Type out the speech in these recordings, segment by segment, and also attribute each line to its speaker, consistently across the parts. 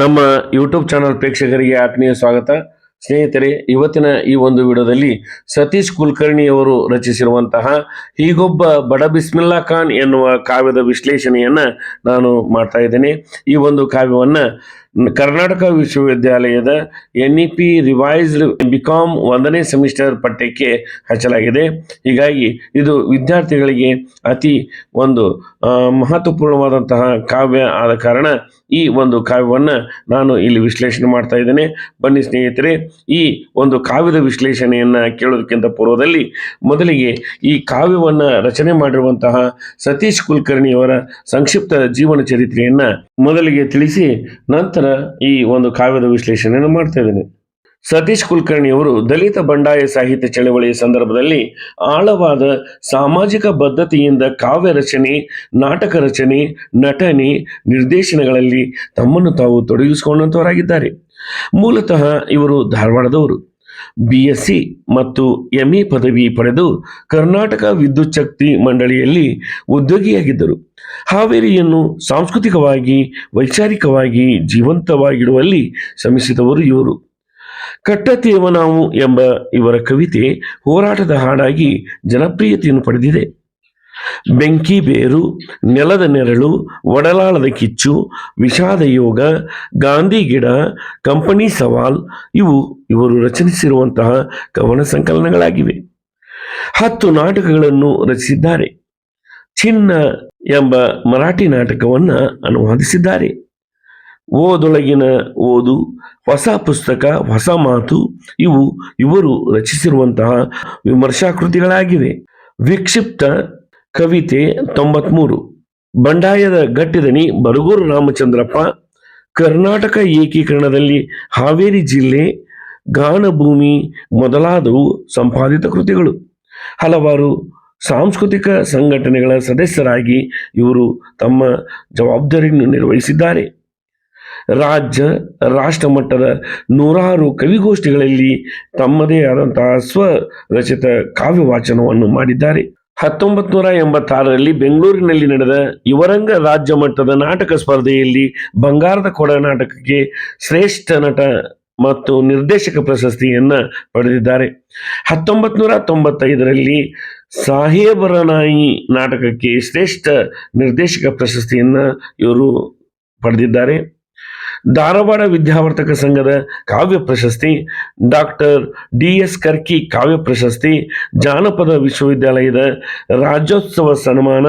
Speaker 1: ನಮ್ಮ YouTube channel ಪ್ರೇಕ್ಷಕರಿಗೆ ಆತ್ಮೀಯ ಸ್ವಾಗತ. ಸ್ನೇಹಿತರೆ, ಇವತ್ತಿನ ಈ ಒಂದು ವಿಡಿಯೋದಲ್ಲಿ ಸತೀಶ್ ಕುಲಕರ್ಣಿ ಅವರು ರಚಿಸಿರುವಂತಹ ಹೀಗೊಬ್ಬ ಬಡ ಬಿಸ್ಮಿಲ್ಲಾ ಖಾನ್ ಎನ್ನುವ ಕಾವ್ಯದ ವಿಶ್ಲೇಷಣೆಯನ್ನ ನಾನು ಮಾಡ್ತಾ ಇದ್ದೇನೆ. ಈ ಒಂದು ಕಾವ್ಯವನ್ನ ಕರ್ನಾಟಕ ವಿಶ್ವವಿದ್ಯಾಲಯದ N E P revised B Com ಒಂದನೇ ಸೆಮಿಸ್ಟರ್ ಪಠ್ಯಕ್ಕೆ ಹಚ್ಚಲಾಗಿದೆ. ಹೀಗಾಗಿ ಇದು ವಿದ್ಯಾರ್ಥಿಗಳಿಗೆ ಅತಿ ಒಂದು ಮಹತ್ವಪೂರ್ಣವಾದಂತಹ ಕಾವ್ಯ ಆದ ಕಾರಣ ಈ ಒಂದು ಕಾವ್ಯವನ್ನು ನಾನು ಇಲ್ಲಿ ವಿಶ್ಲೇಷಣೆ ಮಾಡ್ತಾ ಇದ್ದೇನೆ. ಬನ್ನಿ ಸ್ನೇಹಿತರೆ, ಈ ಒಂದು ಕಾವ್ಯದ ವಿಶ್ಲೇಷಣೆಯನ್ನು ಕೇಳೋದಕ್ಕಿಂತ ಪೂರ್ವದಲ್ಲಿ ಮೊದಲಿಗೆ ಈ ಕಾವ್ಯವನ್ನು ರಚನೆ ಮಾಡಿರುವಂತಹ ಸತೀಶ್ ಕುಲಕರ್ಣಿಯವರ ಸಂಕ್ಷಿಪ್ತ ಜೀವನ ಚರಿತ್ರೆಯನ್ನು ಮೊದಲಿಗೆ ತಿಳಿಸಿ, ನಂತರ ಈ ಒಂದು ಕಾವ್ಯದ ವಿಶ್ಲೇಷಣೆಯನ್ನು ಮಾಡ್ತಾ ಇದ್ದೇನೆ. ಸತೀಶ್ ಕುಲಕರ್ಣಿಯವರು ದಲಿತ ಬಂಡಾಯ ಸಾಹಿತ್ಯ ಚಳವಳಿಯ ಸಂದರ್ಭದಲ್ಲಿ ಆಳವಾದ ಸಾಮಾಜಿಕ ಬದ್ಧತೆಯಿಂದ ಕಾವ್ಯ ರಚನೆ, ನಾಟಕ ರಚನೆ, ನಟನೆ, ನಿರ್ದೇಶನಗಳಲ್ಲಿ ತಮ್ಮನ್ನು ತಾವು ತೊಡಗಿಸಿಕೊಂಡಂತವರಾಗಿದ್ದಾರೆ. ಮೂಲತಃ ಇವರು ಧಾರವಾಡದವರು. ಬಿ ಎಸ್ ಸಿ ಮತ್ತು ಎಂಇ ಪದವಿ ಪಡೆದು ಕರ್ನಾಟಕ ವಿದ್ಯುತ್ ಶಕ್ತಿ ಮಂಡಳಿಯಲ್ಲಿ ಉದ್ಯೋಗಿಯಾಗಿದ್ದರು. ಹಾವೇರಿಯನ್ನು ಸಾಂಸ್ಕೃತಿಕವಾಗಿ, ವೈಚಾರಿಕವಾಗಿ ಜೀವಂತವಾಗಿಡುವಲ್ಲಿ ಶ್ರಮಿಸಿದವರು ಇವರು. ಕಟ್ಟತೇವ ನಾವು ಎಂಬ ಇವರ ಕವಿತೆ ಹೋರಾಟದ ಹಾಡಾಗಿ ಜನಪ್ರಿಯತೆಯನ್ನು ಪಡೆದಿದೆ. ಬೆಂಕಿ ಬೇರು, ನೆಲದ ನೆರಳು, ಒಡಲಾಳದ ಕಿಚ್ಚು, ವಿಷಾದ ಯೋಗ, ಗಾಂಧಿ ಗಿಡ, ಕಂಪನಿ ಸವಾಲ್, ಇವು ಇವರು ರಚಿಸಿರುವಂತಹ ಕವನ ಸಂಕಲನಗಳಾಗಿವೆ. ಹತ್ತು ನಾಟಕಗಳನ್ನು ರಚಿಸಿದ್ದಾರೆ. ಚಿನ್ನ ಎಂಬ ಮರಾಠಿ ನಾಟಕವನ್ನು ಅನುವಾದಿಸಿದ್ದಾರೆ. ಓದೊಳಗಿನ ಓದು, ಹೊಸ ಪುಸ್ತಕ, ಹೊಸ ಮಾತು, ಇವು ಇವರು ರಚಿಸಿರುವಂತಹ ವಿಮರ್ಶಾಕೃತಿಗಳಾಗಿವೆ. ವಿಕ್ಷಿಪ್ತ ಕವಿತೆ ತೊಂಬತ್ಮೂರು. ಬಂಡಾಯದ ಗಟ್ಟಿದನಿ ಬರಗೂರು ರಾಮಚಂದ್ರಪ್ಪ, ಕರ್ನಾಟಕ ಏಕೀಕರಣದಲ್ಲಿ ಹಾವೇರಿ ಜಿಲ್ಲೆ ಗಾನಭೂಮಿ ಮೊದಲಾದವು ಸಂಪಾದಿತ ಕೃತಿಗಳು. ಹಲವಾರು ಸಾಂಸ್ಕೃತಿಕ ಸಂಘಟನೆಗಳ ಸದಸ್ಯರಾಗಿ ಇವರು ತಮ್ಮ ಜವಾಬ್ದಾರಿಯನ್ನು ನಿರ್ವಹಿಸಿದ್ದಾರೆ. ರಾಜ್ಯ ರಾಷ್ಟ್ರ ಮಟ್ಟದ ನೂರಾರು ಕವಿಗೋಷ್ಠಿಗಳಲ್ಲಿ ತಮ್ಮದೇ ಆದಂತಹ ಸ್ವರಚಿತ ಕಾವ್ಯ ವಾಚನವನ್ನು ಮಾಡಿದ್ದಾರೆ. ಹತ್ತೊಂಬತ್ತು ನೂರ ಎಂಬತ್ತಾರರಲ್ಲಿ ಬೆಂಗಳೂರಿನಲ್ಲಿ ನಡೆದ ಯುವರಂಗ ರಾಜ್ಯ ಮಟ್ಟದ ನಾಟಕ ಸ್ಪರ್ಧೆಯಲ್ಲಿ ಬಂಗಾರದ ಕೊಡ ನಾಟಕಕ್ಕೆ ಶ್ರೇಷ್ಠ ನಟ ಮತ್ತು ನಿರ್ದೇಶಕ ಪ್ರಶಸ್ತಿಯನ್ನ ಪಡೆದಿದ್ದಾರೆ. ಹತ್ತೊಂಬತ್ತು ನೂರ ತೊಂಬತ್ತೈದರಲ್ಲಿ ಸಾಹೇಬರ ನಾಯಿ ನಾಟಕಕ್ಕೆ ಶ್ರೇಷ್ಠ ನಿರ್ದೇಶಕ ಪ್ರಶಸ್ತಿಯನ್ನ ಇವರು ಪಡೆದಿದ್ದಾರೆ. ಧಾರವಾಡ ವಿದ್ಯಾವರ್ತಕ ಸಂಘದ ಕಾವ್ಯ ಪ್ರಶಸ್ತಿ, ಡಾಕ್ಟರ್ ಡಿ ಎಸ್ ಕರ್ಕಿ ಕಾವ್ಯ ಪ್ರಶಸ್ತಿ, ಜಾನಪದ ವಿಶ್ವವಿದ್ಯಾಲಯದ ರಾಜ್ಯೋತ್ಸವ ಸನ್ಮಾನ,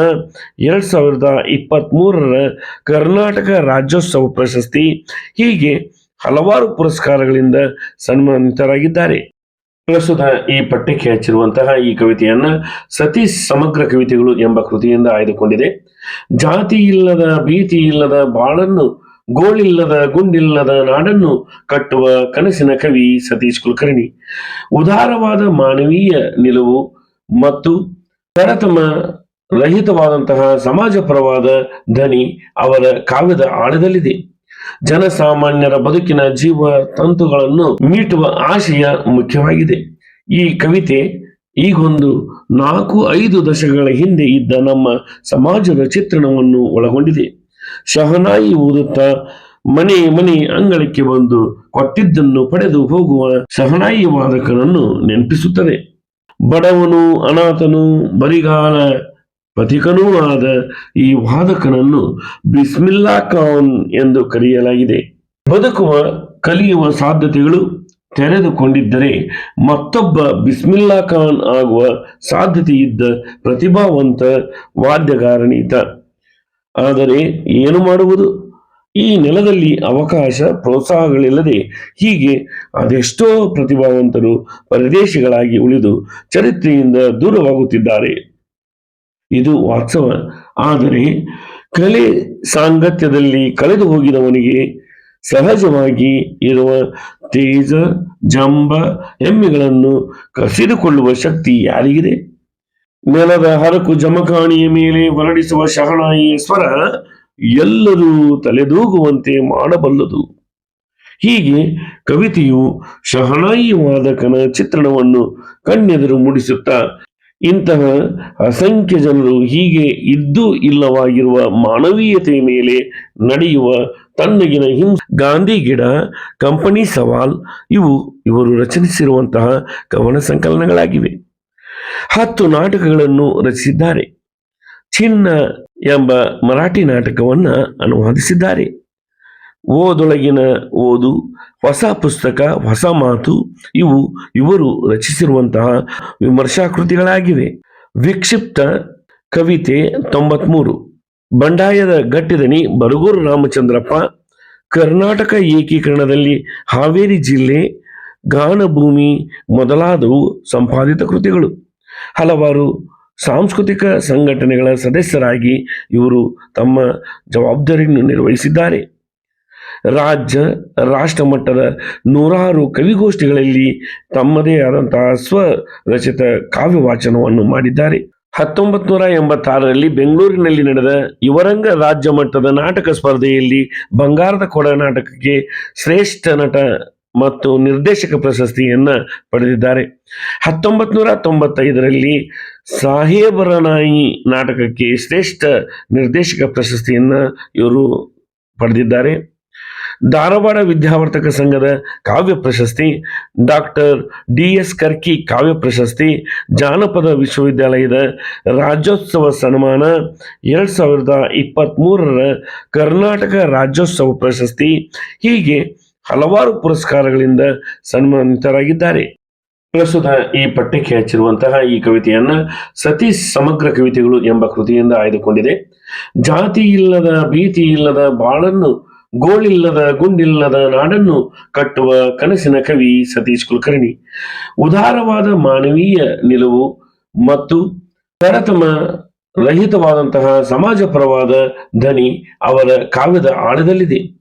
Speaker 1: ಎರಡು ಸಾವಿರದ ಇಪ್ಪತ್ತ್ಮೂರರ ಕರ್ನಾಟಕ ರಾಜ್ಯೋತ್ಸವ ಪ್ರಶಸ್ತಿ, ಹೀಗೆ ಹಲವಾರು ಪುರಸ್ಕಾರಗಳಿಂದ ಸನ್ಮಾನಿತರಾಗಿದ್ದಾರೆ. ಪ್ರಸ್ತುತ ಈ ಪಠ್ಯಕ್ಕೆ ಹಚ್ಚಿರುವಂತಹ ಈ ಕವಿತೆಯನ್ನ ಸತಿ ಸಮಗ್ರ ಕವಿತೆಗಳು ಎಂಬ ಕೃತಿಯಿಂದ ಆಯ್ದುಕೊಂಡಿದೆ. ಜಾತಿ ಇಲ್ಲದ, ಭೀತಿ ಇಲ್ಲದ ಬಾಳನ್ನು ಗೋಳಿಲ್ಲದ ಗುಂಡಿಲ್ಲದ ನಾಡನ್ನು ಕಟ್ಟುವ ಕನಸಿನ ಕವಿ ಸತೀಶ್ ಕುಲಕರ್ಣಿ. ಉದಾರವಾದ ಮಾನವೀಯ ನಿಲುವು ಮತ್ತು ತರತಮ ರಹಿತವಾದಂತಹ ಸಮಾಜಪರವಾದ ಧ್ವನಿ ಅವರ ಕಾವ್ಯದ ಆಳದಲ್ಲಿದೆ. ಜನಸಾಮಾನ್ಯರ ಬದುಕಿನ ಜೀವ ತಂತುಗಳನ್ನು ಮೀಟುವ ಆಶಯ ಮುಖ್ಯವಾಗಿದೆ. ಈ ಕವಿತೆ ಈಗೊಂದು ನಾಲ್ಕು ಐದು ದಶಕಗಳ ಹಿಂದೆ ಇದ್ದ ನಮ್ಮ ಸಮಾಜದ ಚಿತ್ರಣವನ್ನು ಒಳಗೊಂಡಿದೆ. ಶಹನಾಯಿ ಊದುತ್ತಾ ಮನೆ ಮನೆ ಅಂಗಳಕ್ಕೆ ಬಂದು ಕೊಟ್ಟಿದ್ದನ್ನು ಪಡೆದು ಹೋಗುವ ಶಹನಾಯಿ ವಾದಕನನ್ನು ನೆನಪಿಸುತ್ತದೆ. ಬಡವನು ಅನಾಥನು ಬರಿಗಾಲ ಪಥಿಕನೂ ಆದ ಈ ವಾದಕನನ್ನು ಬಿಸ್ಮಿಲ್ಲಾ ಖಾನ್ ಎಂದು ಕರೆಯಲಾಗಿದೆ. ಬದುಕುವ, ಕಲಿಯುವ ಸಾಧ್ಯತೆಗಳು ತೆರೆದುಕೊಂಡಿದ್ದರೆ ಮತ್ತೊಬ್ಬ ಬಿಸ್ಮಿಲ್ಲಾ ಖಾನ್ ಆಗುವ ಸಾಧ್ಯತೆ ಇದ್ದ ಪ್ರತಿಭಾವಂತ ವಾದ್ಯಗಾರನೀತ. ಆದರೆ ಏನು ಮಾಡುವುದು? ಈ ನೆಲದಲ್ಲಿ ಅವಕಾಶ ಪ್ರೋತ್ಸಾಹಗಳಿಲ್ಲದೆ ಹೀಗೆ ಅದೆಷ್ಟೋ ಪ್ರತಿಭಾವಂತರು ಪರದೇಶಿಗಳಾಗಿ ಉಳಿದು ಚರಿತ್ರೆಯಿಂದ ದೂರವಾಗುತ್ತಿದ್ದಾರೆ. ಇದು ವಾಸ್ತವ. ಆದರೆ ಕಲೆ ಸಾಂಗತ್ಯದಲ್ಲಿ ಕಳೆದು ಹೋಗಿದವನಿಗೆ ಸಹಜವಾಗಿ ಇರುವ ತೇಜ, ಜಂಬ ಹೆಮ್ಮೆಗಳನ್ನು ಕಸಿದುಕೊಳ್ಳುವ ಶಕ್ತಿ ಯಾರಿಗಿದೆ? ನೆಲದ ಹರಕು ಜಮಖಾಣಿಯ ಮೇಲೆ ಹೊರಡಿಸುವ ಶಹನಾಯಿಯ ಸ್ವರ ಎಲ್ಲರೂ ತಲೆದೂಗುವಂತೆ ಮಾಡಬಲ್ಲದು. ಹೀಗೆ ಕವಿತೆಯು ಶಹನಾಯಿ ವಾದಕನ ಚಿತ್ರಣವನ್ನು ಕಣ್ಣೆದುರು ಮೂಡಿಸುತ್ತಾ, ಇಂತಹ ಅಸಂಖ್ಯ ಜನರು ಹೀಗೆ ಇದ್ದು ಇಲ್ಲವಾಗಿರುವ ಮಾನವೀಯತೆ ಮೇಲೆ ನಡೆಯುವ ತನ್ನಗಿನ ಹಿಂ ಗಾಂಧಿ ಗಿಡ, ಕಂಪನಿ ಸವಾಲ್, ಇವು ಇವರು ರಚಿಸಿರುವಂತಹ ಕವನ ಸಂಕಲನಗಳಾಗಿವೆ. ಹತ್ತು ನಾಟಕಗಳನ್ನು ರಚಿಸಿದ್ದಾರೆ. ಚಿನ್ನ ಎಂಬ ಮರಾಠಿ ನಾಟಕವನ್ನ ಅನುವಾದಿಸಿದ್ದಾರೆ. ಓದೊಳಗಿನ ಓದು, ಹೊಸ ಪುಸ್ತಕ, ಹೊಸ ಮಾತು ಇವು ಇವರು ರಚಿಸಿರುವಂತಹ ವಿಮರ್ಶಾಕೃತಿಗಳಾಗಿವೆ. ವಿಕ್ಷಿಪ್ತ ಕವಿತೆ ತೊಂಬತ್ಮೂರು, ಬಂಡಾಯದ ಗಟ್ಟಿದನಿ ಬರಗೂರು ರಾಮಚಂದ್ರಪ್ಪ, ಕರ್ನಾಟಕ ಏಕೀಕರಣದಲ್ಲಿ ಹಾವೇರಿ ಜಿಲ್ಲೆ, ಗಾನಭೂಮಿ ಮೊದಲಾದವು ಸಂಪಾದಿತ ಕೃತಿಗಳು. ಹಲವಾರು ಸಾಂಸ್ಕೃತಿಕ ಸಂಘಟನೆಗಳ ಸದಸ್ಯರಾಗಿ ಇವರು ತಮ್ಮ ಜವಾಬ್ದಾರಿಯನ್ನು ನಿರ್ವಹಿಸಿದ್ದಾರೆ. ರಾಜ್ಯ ರಾಷ್ಟ್ರ ಮಟ್ಟದ ನೂರಾರು ಕವಿಗೋಷ್ಠಿಗಳಲ್ಲಿ ತಮ್ಮದೇ ಆದಂತಹ ಸ್ವರಚಿತ ಕಾವ್ಯ ವಾಚನವನ್ನು ಮಾಡಿದ್ದಾರೆ. ಹತ್ತೊಂಬತ್ತು ನೂರ ಎಂಬತ್ತಾರರಲ್ಲಿ ಬೆಂಗಳೂರಿನಲ್ಲಿ ನಡೆದ ಯುವರಂಗ ರಾಜ್ಯ ಮಟ್ಟದ ನಾಟಕ ಸ್ಪರ್ಧೆಯಲ್ಲಿ ಬಂಗಾರದ ಕೊಡ ನಾಟಕಕ್ಕೆ ಶ್ರೇಷ್ಠ ನಟ ಮತ್ತು ನಿರ್ದೇಶಕ ಪ್ರಶಸ್ತಿಯನ್ನ ಪಡೆದಿದ್ದಾರೆ. ಹತ್ತೊಂಬತ್ತು ನೂರ ತೊಂಬತ್ತೈದರಲ್ಲಿ ಸಾಹೇಬರ ನಾಯಿ ನಾಟಕಕ್ಕೆ ಶ್ರೇಷ್ಠ ನಿರ್ದೇಶಕ ಪ್ರಶಸ್ತಿಯನ್ನ ಇವರು ಪಡೆದಿದ್ದಾರೆ. ಧಾರವಾಡ ವಿದ್ಯಾವರ್ತಕ ಸಂಘದ ಕಾವ್ಯ ಪ್ರಶಸ್ತಿ, ಡಾಕ್ಟರ್ ಡಿ ಎಸ್ ಕರ್ಕಿ ಕಾವ್ಯ ಪ್ರಶಸ್ತಿ, ಜಾನಪದ ವಿಶ್ವವಿದ್ಯಾಲಯದ ರಾಜ್ಯೋತ್ಸವ ಸನ್ಮಾನ, ಎರಡು ಸಾವಿರದ ಇಪ್ಪತ್ತ್ಮೂರರ ಕರ್ನಾಟಕ ರಾಜ್ಯೋತ್ಸವ ಪ್ರಶಸ್ತಿ, ಹೀಗೆ ಹಲವಾರು ಪುರಸ್ಕಾರಗಳಿಂದ ಸನ್ಮಾನಿತರಾಗಿದ್ದಾರೆ. ಪ್ರಸ್ತುತ ಈ ಪಠ್ಯಕ್ಕೆ ಹಚ್ಚಿರುವಂತಹ ಈ ಕವಿತೆಯನ್ನ ಸತೀಶ್ ಸಮಗ್ರ ಕವಿತೆಗಳು ಎಂಬ ಕೃತಿಯಿಂದ ಆಯ್ದುಕೊಂಡಿದೆ. ಜಾತಿ ಇಲ್ಲದ, ಭೀತಿ ಇಲ್ಲದ, ಬಾಳನ್ನು ಗೋಳಿಲ್ಲದ, ಗುಂಡಿಲ್ಲದ ನಾಡನ್ನು ಕಟ್ಟುವ ಕನಸಿನ ಕವಿ ಸತೀಶ್ ಕುಲಕರ್ಣಿ. ಉದಾರವಾದ ಮಾನವೀಯ ನಿಲುವು ಮತ್ತು ತರತಮ ರಹಿತವಾದಂತಹ ಸಮಾಜಪರವಾದ ಧ್ವನಿ ಅವರ ಕಾವ್ಯದ ಆಳದಲ್ಲಿದೆ.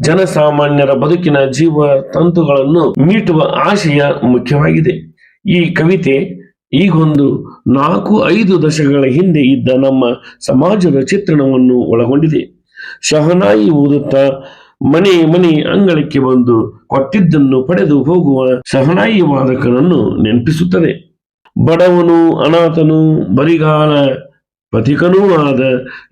Speaker 1: ಜನಸಾಮಾನ್ಯರ ಬದುಕಿನ ಜೀವ ತಂತುಗಳನ್ನು ಮೀಟುವ ಆಶಯ ಮುಖ್ಯವಾಗಿದೆ. ಈ ಕವಿತೆ ಈಗೊಂದು ನಾಲ್ಕು ಐದು ದಶಕಗಳ ಹಿಂದೆ ಇದ್ದ ನಮ್ಮ ಸಮಾಜದ ಚಿತ್ರಣವನ್ನು ಒಳಗೊಂಡಿದೆ. ಶಹನಾಯಿ ಓದುತ್ತಾ ಮನೆ ಮನೆ ಅಂಗಳಕ್ಕೆ ಬಂದು ಕೊಟ್ಟಿದ್ದನ್ನು ಪಡೆದು ಹೋಗುವ ಶಹನಾಯಿ ವಾದಕನನ್ನು ನೆನಪಿಸುತ್ತದೆ. ಬಡವನು ಅನಾಥನು ಬರಿಗಾಲ ಪಥಿಕನೂ ಆದ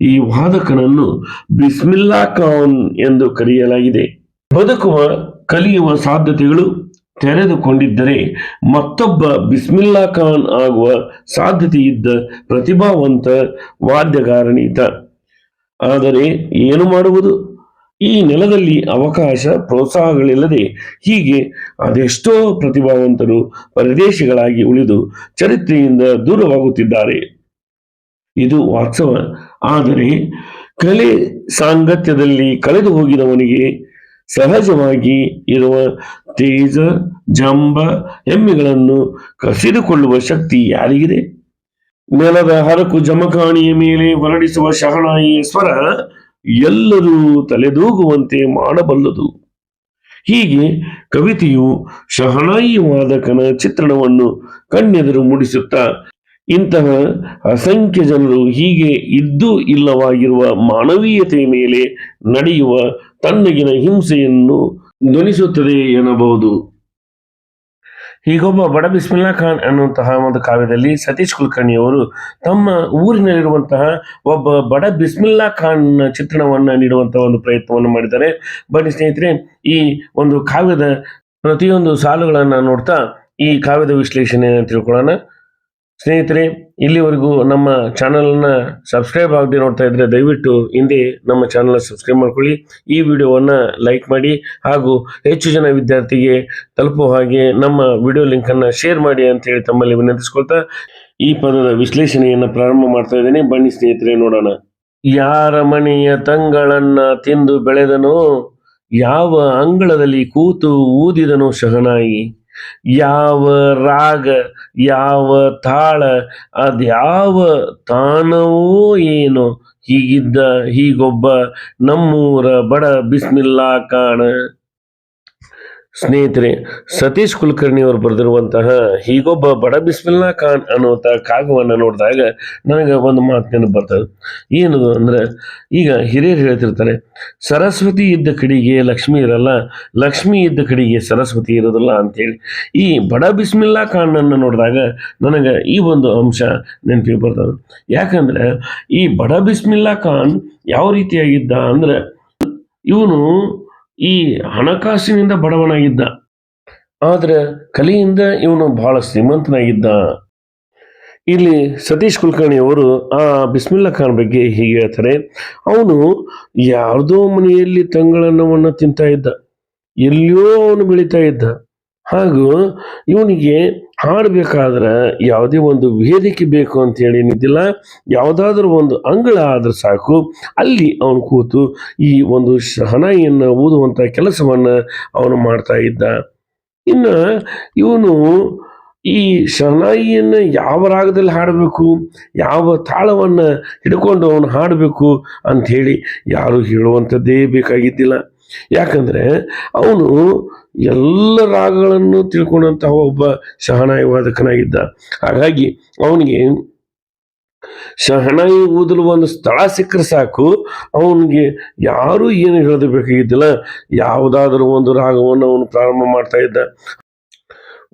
Speaker 1: ಈ ವಾದಕನನ್ನು ಬಿಸ್ಮಿಲ್ಲಾ ಖಾನ್ ಎಂದು ಕರೆಯಲಾಗಿದೆ. ಬದುಕುವ, ಕಲಿಯುವ ಸಾಧ್ಯತೆಗಳು ತೆರೆದುಕೊಂಡಿದ್ದರೆ ಮತ್ತೊಬ್ಬ ಬಿಸ್ಮಿಲ್ಲಾ ಖಾನ್ ಆಗುವ ಸಾಧ್ಯತೆ ಇದ್ದ ಪ್ರತಿಭಾವಂತ ವಾದ್ಯಗಾರನೀತ. ಆದರೆ ಏನು ಮಾಡುವುದು? ಈ ನೆಲದಲ್ಲಿ ಅವಕಾಶ, ಪ್ರೋತ್ಸಾಹಗಳಿಲ್ಲದೆ ಹೀಗೆ ಅದೆಷ್ಟೋ ಪ್ರತಿಭಾವಂತರು ಪರದೇಶಿಗಳಾಗಿ ಉಳಿದು ಚರಿತ್ರೆಯಿಂದ ದೂರವಾಗುತ್ತಿದ್ದಾರೆ. ಇದು ವಾಸ್ತವ. ಆದರೆ ಕಲೆ ಸಾಂಗತ್ಯದಲ್ಲಿ ಕಳೆದು ಹೋಗಿದವನಿಗೆ ಸಹಜವಾಗಿ ಇರುವ ತೇಜ, ಜಂಬ ಎಮ್ಮೆಗಳನ್ನು ಕಸಿದುಕೊಳ್ಳುವ ಶಕ್ತಿ ಯಾರಿಗಿದೆ? ನೆಲದ ಹರಕು ಜಮಖಾಣಿಯ ಮೇಲೆ ಹೊರಡಿಸುವ ಶಹಣಾಯಿ ಸ್ವರ ಎಲ್ಲರೂ ತಲೆದೂಗುವಂತೆ ಮಾಡಬಲ್ಲದು. ಹೀಗೆ ಕವಿತೆಯು ಶಹಣಾಯಿ ವಾದಕನ ಚಿತ್ರಣವನ್ನು ಕಣ್ಣೆದುರು ಮೂಡಿಸುತ್ತಾ ಇಂತಹ ಅಸಂಖ್ಯ ಜನರು ಹೀಗೆ ಇದ್ದು ಇಲ್ಲವಾಗಿರುವ ಮಾನವೀಯತೆಯ ಮೇಲೆ ನಡೆಯುವ ತನ್ನಗಿನ ಹಿಂಸೆಯನ್ನು ಧ್ವನಿಸುತ್ತದೆ ಎನ್ನಬಹುದು. ಹೀಗೊಬ್ಬ ಬಡ ಬಿಸ್ಮಿಲ್ಲಾ ಖಾನ್ ಅನ್ನುವಂತಹ ಒಂದು ಕಾವ್ಯದಲ್ಲಿ ಸತೀಶ್ ಕುಲಕರ್ಣಿ ಅವರು ತಮ್ಮ ಊರಿನಲ್ಲಿರುವಂತಹ ಒಬ್ಬ ಬಡ ಬಿಸ್ಮಿಲ್ಲಾ ಖಾನ್ ಚಿತ್ರಣವನ್ನ ನೀಡುವಂತಹ ಒಂದು ಪ್ರಯತ್ನವನ್ನು ಮಾಡಿದ್ದಾರೆ. ಬನ್ನಿ ಸ್ನೇಹಿತರೆ, ಈ ಒಂದು ಕಾವ್ಯದ ಪ್ರತಿಯೊಂದು ಸಾಲುಗಳನ್ನ ನೋಡ್ತಾ ಈ ಕಾವ್ಯದ ವಿಶ್ಲೇಷಣೆಯನ್ನು ತಿಳ್ಕೊಳ್ಳೋಣ. ಸ್ನೇಹಿತರೆ, ಇಲ್ಲಿವರೆಗೂ ನಮ್ಮ ಚಾನಲ್ನ ಸಬ್ಸ್ಕ್ರೈಬ್ ಆಗದೆ ನೋಡ್ತಾ ಇದ್ರೆ ದಯವಿಟ್ಟು ಹಿಂದೆ ನಮ್ಮ ಚಾನಲ್ ಸಬ್ಸ್ಕ್ರೈಬ್ ಮಾಡ್ಕೊಳ್ಳಿ. ಈ ವಿಡಿಯೋವನ್ನು ಲೈಕ್ ಮಾಡಿ ಹಾಗೂ ಹೆಚ್ಚು ಜನ ವಿದ್ಯಾರ್ಥಿಗೆ ತಲುಪುವ ಹಾಗೆ ನಮ್ಮ ವಿಡಿಯೋ ಲಿಂಕನ್ನು ಶೇರ್ ಮಾಡಿ ಅಂತ ಹೇಳಿ ತಮ್ಮಲ್ಲಿ ವಿನಂತಿಸ್ಕೊಳ್ತಾ ಈ ಪದದ ವಿಶ್ಲೇಷಣೆಯನ್ನು ಪ್ರಾರಂಭ ಮಾಡ್ತಾ ಇದ್ದೇನೆ. ಬನ್ನಿ ಸ್ನೇಹಿತರೆ, ನೋಡೋಣ. ಯಾರ ಮನೆಯ ತಂಗಳನ್ನ ತಿಂದು ಬೆಳೆದನೋ, ಯಾವ ಅಂಗಳದಲ್ಲಿ ಕೂತು ಊದಿದನೋ ಶಹನಾಯಿ ಯಾವ ರಾಗ ಯಾವ ತಾಳ ಅದ್ಯಾವ ತಾನವೋ ಏನೋ ಹೀಗಿದ್ದ ಹೀಗೊಬ್ಬ ನಮ್ಮೂರ ಬಡ ಬಿಸ್ಮಿಲ್ಲಾ ಕಾಣ. ಸ್ನೇಹಿತರೆ, ಸತೀಶ್ ಕುಲಕರ್ಣಿ ಅವರು ಬರೆದಿರುವಂತಹ ಹೀಗೊಬ್ಬ ಬಡ ಬಿಸ್ಮಿಲ್ಲಾ ಖಾನ್ ಅನ್ನುವಂಥ ಕಾಗವನ್ನು ನೋಡಿದಾಗ ನನಗೆ ಒಂದು ಮಾತು ನೆನಪು ಬರ್ತದೆ. ಏನದು ಅಂದ್ರೆ, ಈಗ ಹಿರಿಯರು ಹೇಳ್ತಿರ್ತಾರೆ, ಸರಸ್ವತಿ ಇದ್ದ ಕಡೆಗೆ ಲಕ್ಷ್ಮಿ ಇರಲ್ಲ, ಲಕ್ಷ್ಮಿ ಇದ್ದ ಕಡೆಗೆ ಸರಸ್ವತಿ ಇರೋದಿಲ್ಲ ಅಂತೇಳಿ. ಈ ಬಡ ಬಿಸ್ಮಿಲ್ಲಾ ಖಾನನ್ನು ನೋಡಿದಾಗ ನನಗೆ ಈ ಒಂದು ಅಂಶ ನೆನಪಿಗೆ ಬರ್ತದೆ. ಯಾಕಂದ್ರೆ, ಈ ಬಡ ಬಿಸ್ಮಿಲ್ಲಾ ಖಾನ್ ಯಾವ ರೀತಿಯಾಗಿದ್ದ ಅಂದ್ರೆ, ಇವನು ಈ ಹಣಕಾಸಿನಿಂದ ಬಡವನಾಗಿದ್ದ. ಆದ್ರೆ ಕಲೆಯಿಂದ ಇವನು ಬಹಳ ಶ್ರೀಮಂತನಾಗಿದ್ದ. ಇಲ್ಲಿ ಸತೀಶ್ ಕುಲಕರ್ಣಿ ಅವರು ಆ ಬಿಸ್ಮಿಲ್ಲಾ ಖಾನ್ ಬಗ್ಗೆ ಹೀಗೆ ಹೇಳ್ತಾರೆ. ಅವನು ಯಾರದೋ ಮನೆಯಲ್ಲಿ ತಂಗಳನ್ನವನ್ನ ತಿಂತಾ ಇದ್ದ. ಎಲ್ಲಿಯೋ ಅವನು ಬೆಳೀತಾ ಇದ್ದ. ಹಾಗೂ ಇವನಿಗೆ ಹಾಡಬೇಕಾದ್ರೆ ಯಾವುದೇ ಒಂದು ವೇದಿಕೆ ಬೇಕು ಅಂತ ಏನಿದ್ದಿಲ್ಲ ಯಾವುದಾದ್ರೂ ಒಂದು ಅಂಗಳ ಆದ್ರೆ ಸಾಕು. ಅಲ್ಲಿ ಅವನು ಕೂತು ಈ ಒಂದು ಶಹನಾಯಿಯನ್ನು ಊದುವಂಥ ಕೆಲಸವನ್ನು ಅವನು ಮಾಡ್ತಾ ಇದ್ದ. ಇನ್ನು ಇವನು ಈ ಶಹನಾಯಿಯನ್ನು ಯಾವ ರಾಗದಲ್ಲಿ ಹಾಡಬೇಕು, ಯಾವ ತಾಳವನ್ನು ಹಿಡ್ಕೊಂಡು ಅವನು ಹಾಡಬೇಕು ಅಂಥೇಳಿ ಯಾರು ಹೇಳುವಂಥದ್ದೇ ಬೇಕಾಗಿದ್ದಿಲ್ಲ. ಯಾಕಂದರೆ ಅವನು ಎಲ್ಲ ರಾಗಗಳನ್ನು ತಿಳ್ಕೊಂಡಂತಹ ಒಬ್ಬ ಶಹನಾಯಿ ವಾದಕನಾಗಿದ್ದ ಹಾಗಾಗಿ ಅವನಿಗೆ ಶಹನಾಯಿ ಓದಲು ಒಂದು ಸ್ಥಳ ಸಿಕ್ಕರೆ ಸಾಕು. ಅವನಿಗೆ ಯಾರು ಏನು ಹೇಳಬೇಕಾಗಿದ್ದಿಲ್ಲ. ಬೇಕಾಗಿದ್ದಿಲ್ಲ ಯಾವುದಾದ್ರೂ ಒಂದು ರಾಗವನ್ನು ಅವನು ಪ್ರಾರಂಭ ಮಾಡ್ತಾ ಇದ್ದ.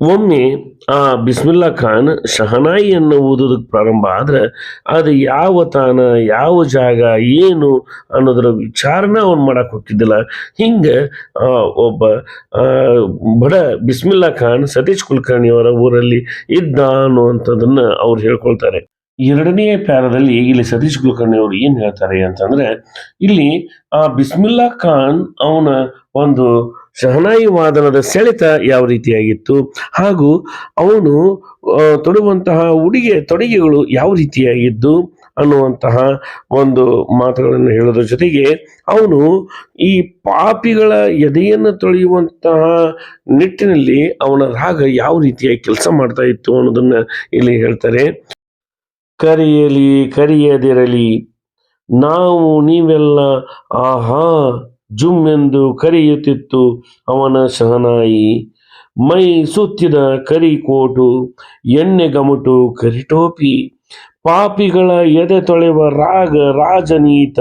Speaker 1: ಒಮ್ಮೆ ಆ ಬಿಸ್ಮಿಲ್ಲಾ ಖಾನ್ ಶಹನಾಯಿಯನ್ನು ಓದೋದಕ್ಕೆ ಪ್ರಾರಂಭ ಆದ್ರೆ ಅದು ಯಾವ ತಾನ ಯಾವ ಜಾಗ, ಏನು ಅನ್ನೋದರ ವಿಚಾರನ ಅವನು ಮಾಡಕ್ ಹೋಗ್ತಿದ್ದಿಲ್ಲ. ಹಿಂಗೆ ಒಬ್ಬ ಬಡ ಬಿಸ್ಮಿಲ್ಲಾ ಖಾನ್ ಸತೀಶ್ ಕುಲಕರ್ಣಿ ಅವರ ಊರಲ್ಲಿ ಇದ್ದ ಅನ್ನುವಂಥದ್ದನ್ನ ಅವ್ರು ಹೇಳ್ಕೊಳ್ತಾರೆ. ಎರಡನೇ ಪ್ಯಾರದಲ್ಲಿ ಇಲ್ಲಿ ಸತೀಶ್ ಕುಲಕರ್ಣಿ ಅವರು ಏನು ಹೇಳ್ತಾರೆ ಅಂತಂದ್ರೆ, ಇಲ್ಲಿ ಆ ಬಿಸ್ಮಿಲ್ಲಾ ಖಾನ್ ಅವನ ಒಂದು ಶಹನಾಯಿ ವಾದನದ ಸೆಳೆತ ಯಾವ ರೀತಿಯಾಗಿತ್ತು? ಹಾಗೂ ಅವನು ತೊಡುವಂತಹ ಉಡುಗೆ, ತೊಡುಗೆಗಳು ಯಾವ ರೀತಿಯಾಗಿದ್ದು? ಅನ್ನುವಂತಹ ಒಂದು ಮಾತುಗಳನ್ನು ಹೇಳೋದ್ರ ಜೊತೆಗೆ ಅವನು ಈ ಪಾಪಿಗಳ ಎದೆಯನ್ನು ತೊಳೆಯುವಂತಹ ನಿಟ್ಟಿನಲ್ಲಿ ಅವನ ರಾಗ ಯಾವ ರೀತಿಯಾಗಿ ಕೆಲಸ ಮಾಡ್ತಾ ಇತ್ತು ಅನ್ನೋದನ್ನು ಇಲ್ಲಿ ಹೇಳ್ತಾರೆ. ಕರೆಯಲಿ, ಕರೆಯದಿರಲಿ, ನಾವು ನೀವೆಲ್ಲ, ಆಹಾ ಜುಮ್ ಎಂದು ಕರೆಯುತ್ತಿತ್ತು ಅವನ ಶಹನಾಯಿ. ಮೈ ಸುತ್ತಿದ ಕರಿಕೋಟು, ಎಣ್ಣೆ ಗಮಟು ಕರಿಟೋಪಿ, ಪಾಪಿಗಳ ಎದೆ ತೊಳೆವ ರಾಗ ರಾಜನೀತ.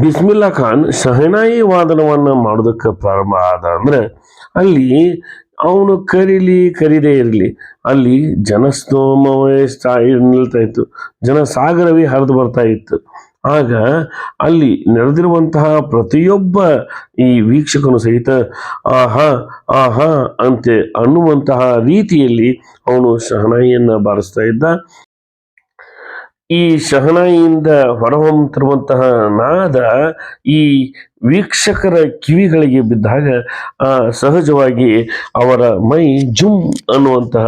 Speaker 1: ಬಿಸ್ಮಿಲ್ಲಾ ಖಾನ್ ಶಹನಾಯಿ ವಾದನವನ್ನ ಮಾಡೋದಕ್ಕೆ ಪ್ರಾರಂಭ ಆದ ಅಂದ್ರೆ ಅಲ್ಲಿ ಅವನು ಕರೀಲಿ, ಕರೀದೇ ಇರಲಿ. ಅಲ್ಲಿ ಜನಸ್ತೋಮವೇ ಸ್ಥಾ ನಿಲ್ತಾ ಇತ್ತು. ಜನಸಾಗರವೇ ಹರಿದು ಬರ್ತಾ ಇತ್ತು. ಆಗ ಅಲ್ಲಿ ನಡೆದಿರುವಂತಹ ಪ್ರತಿಯೊಬ್ಬ ಈ ವೀಕ್ಷಕನು ಸಹಿತ ಆಹಾ ಆಹಾ ಅಂತೆ ಅನ್ನುವಂತಹ ರೀತಿಯಲ್ಲಿ ಅವನು ಶಹನಾಯಿಯನ್ನ ಬಾರಿಸ್ತಾ ಇದ್ದ. ಈ ಶಹನಾಯಿಯಿಂದ ಹೊರಹೊಮ್ಮುತ್ತಿರುವಂತಹ ನಾದ ಈ ವೀಕ್ಷಕರ ಕಿವಿಗಳಿಗೆ ಬಿದ್ದಾಗ ಸಹಜವಾಗಿ ಅವರ ಮೈ ಜುಮ್ ಅನ್ನುವಂತಹ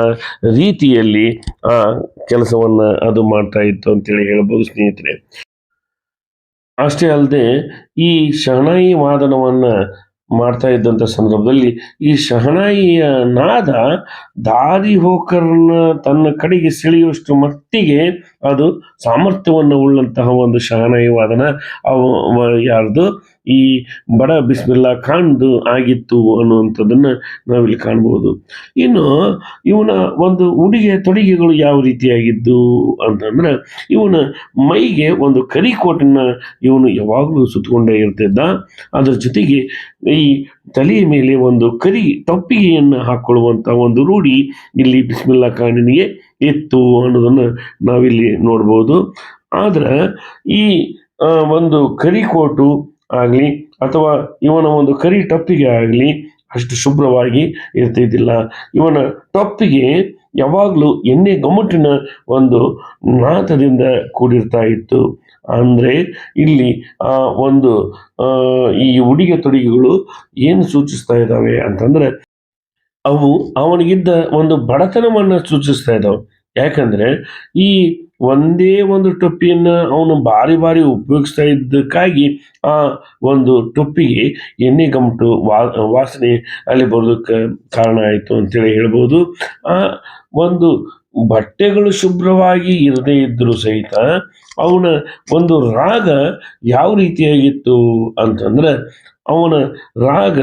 Speaker 1: ರೀತಿಯಲ್ಲಿ ಆ ಕೆಲಸವನ್ನ ಅದು ಮಾಡ್ತಾ ಇತ್ತು ಅಂತೇಳಿ ಹೇಳ್ಬೋದು ಸ್ನೇಹಿತರೆ. ಅಷ್ಟೇ ಅಲ್ಲದೆ ಈ ಶಹನಾಯಿ ವಾದನವನ್ನ ಮಾಡ್ತಾ ಇದ್ದಂಥ ಸಂದರ್ಭದಲ್ಲಿ ಈ ಶಹನಾಯಿಯ ನಾದ ದಾರಿ ಹೋಕರನ್ನ ತನ್ನ ಕಡೆಗೆ ಸೆಳೆಯುವಷ್ಟು ಮಟ್ಟಿಗೆ ಅದು ಸಾಮರ್ಥ್ಯವನ್ನು ಉಳ್ಳಂತಹ ಒಂದು ಶಹನಾಯಿ ವಾದನ ಅವ ಯಾರ್ದು? ಈ ಬಡ ಬಿಸ್ಮಿಲ್ಲಾ ಖಾನ್ದು ಆಗಿತ್ತು ಅನ್ನುವಂಥದ್ದನ್ನ ನಾವಿಲ್ಲಿ ಕಾಣ್ಬೋದು. ಇನ್ನು ಇವನ ಒಂದು ಉಡುಗೆ ತೊಡುಗೆಗಳು ಯಾವ ರೀತಿಯಾಗಿದ್ದು ಅಂತಂದ್ರೆ ಇವನ ಮೈಗೆ ಒಂದು ಕರಿಕೋಟನ್ನ ಇವನು ಯಾವಾಗಲೂ ಸುತ್ತಕೊಂಡೇ ಇರ್ತಿದ್ದ. ಅದರ ಜೊತೆಗೆ ಈ ತಲೆಯ ಮೇಲೆ ಒಂದು ಕರಿ ಟೊಪ್ಪಿಗೆಯನ್ನು ಹಾಕ್ಕೊಳ್ಳುವಂಥ ಒಂದು ರೂಢಿ ಇಲ್ಲಿ ಬಿಸ್ಮಿಲ್ಲಾ ಖಾನಿನಿಗೆ ಇತ್ತು ಅನ್ನೋದನ್ನು ನಾವಿಲ್ಲಿ ನೋಡ್ಬೋದು. ಆದ್ರೆ ಈ ಒಂದು ಕರಿಕೋಟು ಆಗಲಿ ಅಥವಾ ಇವನ ಒಂದು ಕರಿ ಟಪ್ಪಿಗೆ ಆಗಲಿ ಅಷ್ಟು ಶುಭ್ರವಾಗಿ ಇರ್ತಿದ್ದಿಲ್ಲ. ಇವನ ಟಪ್ಪಿಗೆ ಯಾವಾಗಲೂ ಎಣ್ಣೆ ಗಮ್ಮಟಿನ ಒಂದು ನಾದದಿಂದ ಕೂಡಿರ್ತಾ ಇತ್ತು. ಅಂದರೆ ಇಲ್ಲಿ ಆ ಒಂದು ಈ ಉಡುಗೆ ತೊಡುಗೆಗಳು ಏನು ಸೂಚಿಸ್ತಾ ಇದ್ದಾವೆ ಅಂತಂದ್ರೆ ಅವು ಅವನಿಗಿದ್ದ ಒಂದು ಬಡತನವನ್ನು ಸೂಚಿಸ್ತಾ ಇದ್ದಾವೆ. ಯಾಕಂದ್ರೆ ಈ ಒಂದೇ ಒಂದು ಟೊಪ್ಪಿಯನ್ನ ಅವನು ಬಾರಿ ಬಾರಿ ಉಪಯೋಗಿಸ್ತಾ ಇದ್ದಕ್ಕಾಗಿ ಆ ಒಂದು ಟೊಪ್ಪಿಗೆ ಎಣ್ಣೆ ಗಮಟು ವಾ, ವಾಸನೆ ಅಲ್ಲಿ ಬರೋದಕ್ಕೆ ಕಾರಣ ಆಯಿತು ಅಂತೇಳಿ ಹೇಳ್ಬೋದು. ಆ ಒಂದು ಬಟ್ಟೆಗಳು ಶುಭ್ರವಾಗಿ ಇರದೇ ಇದ್ದರೂ ಸಹಿತ ಅವನ ಒಂದು ರಾಗ ಯಾವ ರೀತಿಯಾಗಿತ್ತು ಅಂತಂದ್ರೆ ಅವನ ರಾಗ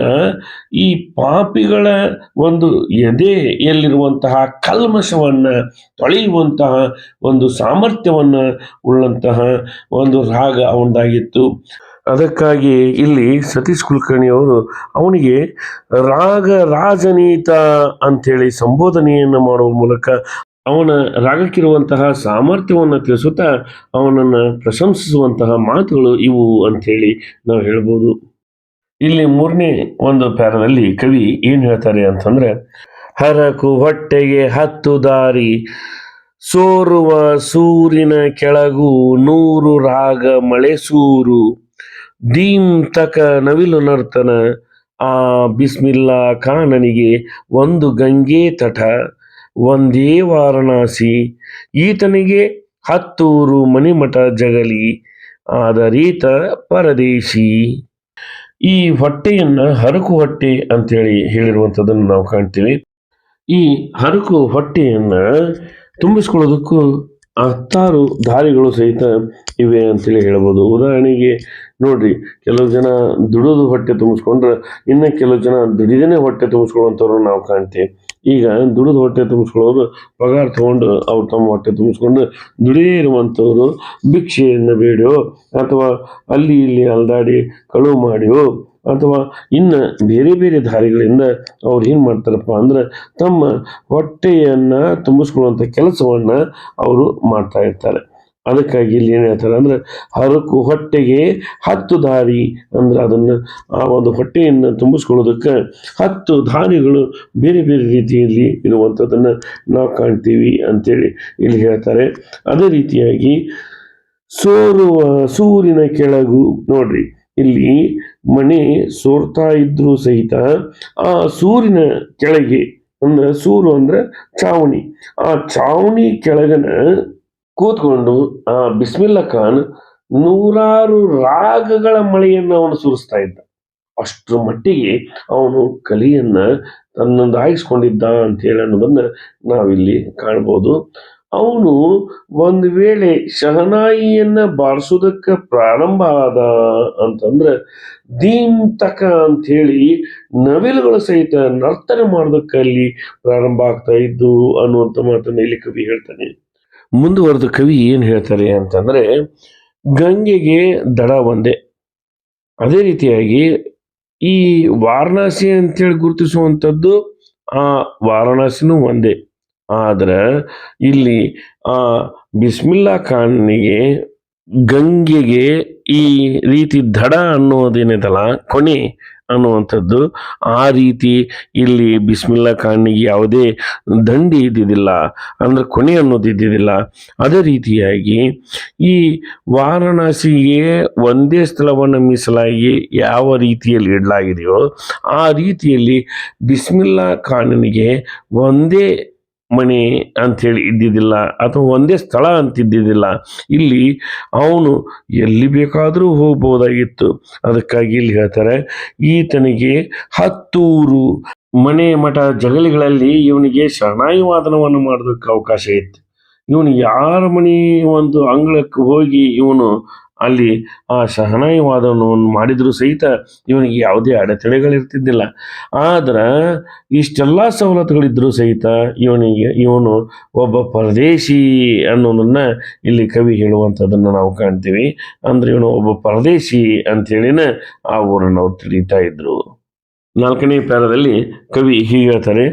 Speaker 1: ಈ ಪಾಪಿಗಳ ಒಂದು ಎದೆಯಲ್ಲಿರುವಂತಹ ಕಲ್ಮಶವನ್ನ ತೊಳೆಯುವಂತಹ ಒಂದು ಸಾಮರ್ಥ್ಯವನ್ನ ಉಳ್ಳಂತಹ ಒಂದು ರಾಗ ಅವನದಾಗಿತ್ತು. ಅದಕ್ಕಾಗಿ ಇಲ್ಲಿ ಸತೀಶ್ ಕುಲಕರ್ಣಿ ಅವರು ಅವನಿಗೆ ರಾಗ ರಾಜನೀತ ಅಂಥೇಳಿ ಸಂಬೋಧನೆಯನ್ನು ಮಾಡುವ ಮೂಲಕ ಅವನ ರಾಗಕ್ಕಿರುವಂತಹ ಸಾಮರ್ಥ್ಯವನ್ನು ತಿಳಿಸುತ್ತಾ ಅವನನ್ನು ಪ್ರಶಂಸಿಸುವಂತಹ ಮಾತುಗಳು ಇವು ಅಂಥೇಳಿ ನಾವು ಹೇಳ್ಬೋದು. ಇಲ್ಲಿ ಮೂರನೇ ಒಂದು ಪ್ಯಾರದಲ್ಲಿ ಕವಿ ಏನು ಹೇಳ್ತಾರೆ ಅಂತಂದ್ರೆ, ಹರಕು ಹೊಟ್ಟೆಗೆ ಹತ್ತು ದಾರಿ, ಸೋರುವ ಸೂರಿನ ಕೆಳಗೂ ನೂರು ರಾಗ ಮಳೆ ಸೂರು ದೀಮ್ ತಕ ನವಿಲು ನರ್ತನ, ಆ ಬಿಸ್ಮಿಲ್ಲಾ ಖಾನನಿಗೆ ಒಂದು ಗಂಗೆ ತಟ ಒಂದೇ ವಾರಣಾಸಿ. ಈತನಿಗೆ ಹತ್ತೂರು ಮಣಿಮಠ ಜಗಲಿ, ಆದರೀತ ಪರದೇಶಿ. ಈ ಹೊಟ್ಟೆಯನ್ನ ಹರಕು ಹೊಟ್ಟೆ ಅಂತೇಳಿ ಹೇಳಿರುವಂಥದ್ದನ್ನು ನಾವು ಕಾಣ್ತೀವಿ. ಈ ಹರಕು ಹೊಟ್ಟೆಯನ್ನ ತುಂಬಿಸ್ಕೊಳ್ಳೋದಕ್ಕೂ ಹತ್ತಾರು ದಾರಿಗಳು ಸಹಿತ ಇವೆ ಅಂತೇಳಿ ಹೇಳ್ಬೋದು. ಉದಾಹರಣೆಗೆ ನೋಡ್ರಿ, ಕೆಲವು ಜನ ದುಡಿದು ಹೊಟ್ಟೆ ತುಂಬಿಸ್ಕೊಂಡ್ರೆ, ಇನ್ನು ಕೆಲವು ಜನ ದುಡಿದೇನೆ ಹೊಟ್ಟೆ ತುಂಬಿಸ್ಕೊಳ್ಳುವಂಥವ್ರು ನಾವು ಕಾಣ್ತೀವಿ. ಈಗ ದುಡಿದು ಹೊಟ್ಟೆ ತುಂಬಿಸ್ಕೊಳ್ಳೋರು, ಪಗಾರ ತೊಗೊಂಡು ಅವ್ರು ತಮ್ಮ ಹೊಟ್ಟೆ ತುಂಬಿಸ್ಕೊಂಡು ದುಡೇ ಇರುವಂಥವ್ರು ಭಿಕ್ಷೆಯನ್ನು ಬೇಡೋ ಅಥವಾ ಅಲ್ಲಿ ಇಲ್ಲಿ ಅಲ್ದಾಡಿ ಕಳುವು ಮಾಡಿಯೋ, ಅಥವಾ ಇನ್ನು ಬೇರೆ ಬೇರೆ ದಾರಿಗಳಿಂದ ಅವ್ರು ಏನು ಮಾಡ್ತಾರಪ್ಪ ಅಂದ್ರೆ ತಮ್ಮ ಹೊಟ್ಟೆಯನ್ನು ತುಂಬಿಸ್ಕೊಳ್ಳುವಂಥ ಕೆಲಸವನ್ನು ಅವರು ಮಾಡ್ತಾ ಇರ್ತಾರೆ. ಅದಕ್ಕಾಗಿ ಇಲ್ಲಿ ಏನು ಹೇಳ್ತಾರೆ ಅಂದ್ರೆ ಹರಕು ಹೊಟ್ಟೆಗೆ ಹತ್ತು ದಾರಿ ಅಂದ್ರೆ ಅದನ್ನು ಆ ಒಂದು ಹೊಟ್ಟೆಯನ್ನು ತುಂಬಿಸ್ಕೊಳ್ಳೋದಕ್ಕೆ ಹತ್ತು ದಾರಿಗಳು ಬೇರೆ ಬೇರೆ ರೀತಿಯಲ್ಲಿ ಇರುವಂಥದ್ದನ್ನು ನಾವು ಕಾಣ್ತೀವಿ ಅಂತೇಳಿ ಇಲ್ಲಿ ಹೇಳ್ತಾರೆ. ಅದೇ ರೀತಿಯಾಗಿ ಸೋರುವ, ಸೂರಿನ ಕೆಳಗು ನೋಡ್ರಿ, ಇಲ್ಲಿ ಮನೆ ಸೋರ್ತಾ ಇದ್ರೂ ಸಹಿತ ಆ ಸೂರಿನ ಕೆಳಗೆ ಅಂದ್ರೆ ಸೂರು ಅಂದ್ರೆ ಚಾವಣಿ. ಆ ಚಾವಣಿ ಕೆಳಗನ ಕೂತ್ಕೊಂಡು, ಆ, ಬಿಸ್ಮಿಲ್ಲಾ ಖಾನ್ ನೂರಾರು ರಾಗಗಳ ಮಳೆಯನ್ನು ಅವನು ಸುರಿಸ್ತಾ ಇದ್ದ. ಅಷ್ಟರ ಮಟ್ಟಿಗೆ ಅವನು ಕಲಿಯನ್ನ ತನ್ನದಾಗಿಸ್ಕೊಂಡಿದ್ದ ಅಂತ ಹೇಳಿ ಅನ್ನೋದನ್ನ ನಾವಿಲ್ಲಿ ಕಾಣ್ಬೋದು. ಅವನು ಒಂದು ವೇಳೆ ಶಹನಾಯಿಯನ್ನ ಬಾರಿಸೋದಕ್ಕೆ ಪ್ರಾರಂಭ ಆದ ಅಂತಂದ್ರೆ ದೀಂತಕ ತಕ ಅಂತ ಹೇಳಿ ನವಿಲುಗಳು ಸಹಿತ ನರ್ತನೆ ಮಾಡೋದಕ್ಕೆ ಅಲ್ಲಿ ಪ್ರಾರಂಭ ಆಗ್ತಾ ಇದ್ದು ಅನ್ನುವಂಥ ಮಾತನ್ನ ಇಲ್ಲಿ ಕವಿ ಹೇಳ್ತಾನೆ. ಮುಂದುವರೆದ ಕವಿ ಏನು ಹೇಳ್ತಾರೆ ಅಂತಂದರೆ, ಗಂಗೆಗೆ ದಡ ಒಂದೇ. ಅದೇ ರೀತಿಯಾಗಿ ಈ ವಾರಣಾಸಿ ಅಂತೇಳಿ ಗುರುತಿಸುವಂಥದ್ದು, ಆ ವಾರಣಾಸಿನೂ ಒಂದೇ. ಆದರೆ ಇಲ್ಲಿ ಆ ಬಿಸ್ಮಿಲ್ಲಾ ಖಾನ್ಗೆ ಗಂಗೆಗೆ ಈ ರೀತಿ ದಡ ಅನ್ನೋದೇನಿದಲ್ಲ, ಕೊನೆ ಅನ್ನುವಂಥದ್ದು ಆ ರೀತಿ ಇಲ್ಲಿ ಬಿಸ್ಮಿಲ್ಲಾ ಖಾನಿಗೆ ಯಾವುದೇ ದಂಡಿ ಇದ್ದಿದ್ದಿಲ್ಲ, ಅಂದ್ರೆ ಕೊನೆ ಅನ್ನೋದು ಇದ್ದಿದ್ದಿಲ್ಲ. ಅದೇ ರೀತಿಯಾಗಿ ಈ ವಾರಣಾಸಿಗೆ ಒಂದೇ ಸ್ಥಳವನ್ನು ಮೀಸಲಾಗಿ ಯಾವ ರೀತಿಯಲ್ಲಿ ಇಡಲಾಗಿದೆಯೋ ಆ ರೀತಿಯಲ್ಲಿ ಬಿಸ್ಮಿಲ್ಲಾ ಖಾನನಿಗೆ ಒಂದೇ ಮನೆ ಅಂಥೇಳಿ ಇದ್ದಿದ್ದಿಲ್ಲ ಅಥವಾ ಒಂದೇ ಸ್ಥಳ ಅಂತಿದ್ದಿದ್ದಿಲ್ಲ, ಇಲ್ಲಿ ಅವನು ಎಲ್ಲಿ ಬೇಕಾದರೂ ಹೋಗ್ಬೋದಾಗಿತ್ತು. ಅದಕ್ಕಾಗಿ ಇಲ್ಲಿ ಹೇಳ್ತಾರೆ, ಈತನಿಗೆ ಹತ್ತೂರು ಮನೆ ಮಠ ಜಗಲಿಗಳಲ್ಲಿ ಇವನಿಗೆ ಶರಣಾಯಿ ವಾದನವನ್ನು ಮಾಡೋದಕ್ಕೆ ಅವಕಾಶ ಇತ್ತು. ಇವನು ಯಾರ ಮನೆ ಒಂದು ಅಂಗಳಕ್ಕೆ ಹೋಗಿ ಇವನು ಅಲ್ಲಿ ಆ ಶಹನಾಯಿವಾದವನ್ನು ಮಾಡಿದರೂ ಸಹಿತ ಇವನಿಗೆ ಯಾವುದೇ ಅಡೆತಡೆಗಳಿರ್ತಿದ್ದಿಲ್ಲ. ಆದ್ರೆ ಇಷ್ಟೆಲ್ಲ ಸವಲತ್ತುಗಳಿದ್ದರೂ ಸಹಿತ ಇವನಿಗೆ, ಇವನು ಒಬ್ಬ ಪರದೇಶಿ ಅನ್ನೋದನ್ನು ಇಲ್ಲಿ ಕವಿ ಹೇಳುವಂಥದ್ದನ್ನು ನಾವು ಕಾಣ್ತೀವಿ. ಅಂದ್ರೆ ಇವನು ಒಬ್ಬ ಪರದೇಶಿ ಅಂತೇಳಿನ ಆ ಊರನ್ನು ಅವ್ರು ತಿಳಿತಾ ಇದ್ರು. ನಾಲ್ಕನೇ ಪ್ಯಾರದಲ್ಲಿ ಕವಿ ಹೀಗೆ ಹೇಳ್ತಾರೆ,